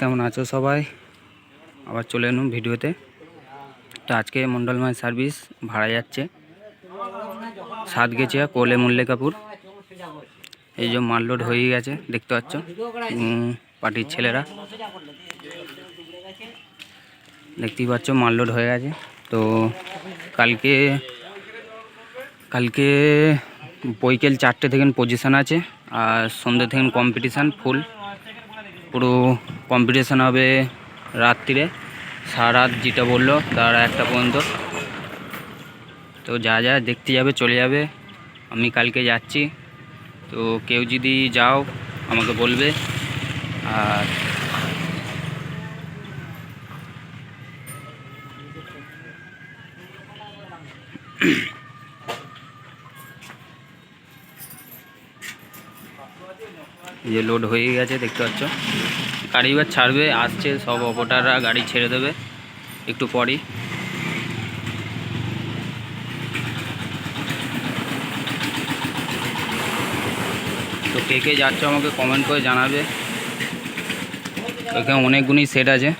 কেমন আছো সবাই? আবার চলে এলুম ভিডিওতে। তো আজকে মন্ডলময় সার্ভিস ভাড়া যাচ্ছে। সাত গেছে কোলে মল্লিকাপুর এই যে মাল লোড হয়ে গেছে, দেখতে পাচ্ছ। পার্টির ছেলেরা। দেখতেই পাচ্ছ মাল লোড হয়ে গেছে। তো কালকে কালকে বৈকাল চারটে থেকে পজিশন আছে, আর সন্ধ্যে থেকে কম্পিটিশান ফুল পুরো কম্পিটিশান হবে রাত্রিরে। সারা রাত যেটা বলল, তার একটা পর্যন্ত। তো যা যা দেখতে যাবে, চলে যাবে। আমি কালকে যাচ্ছি। তো কেউ যদি যাও, আমাকে বলবে। আর যে লোড হয়ে গেছে, দেখতে পাচ্ছ? গাড়ি এবার ছাড়বে, আসছে, সব অপারেটাররা গাড়ি ছেড়ে দেবে, একটু পরই। তো কে কে যাচ্ছ আমাকে কমেন্ট করে জানাবে। এখানে অনেকগুলি সেট আছে।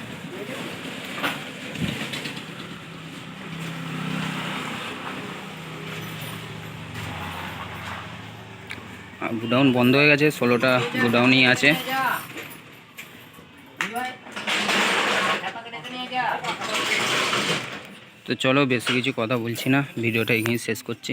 গোডাউন বন্ধ হয়ে গেছে, ষোলোটা গোডাউনই আছে। তো চলো বেশি কিছু কথা বলছি না ভিডিওটা এখানে শেষ করছি।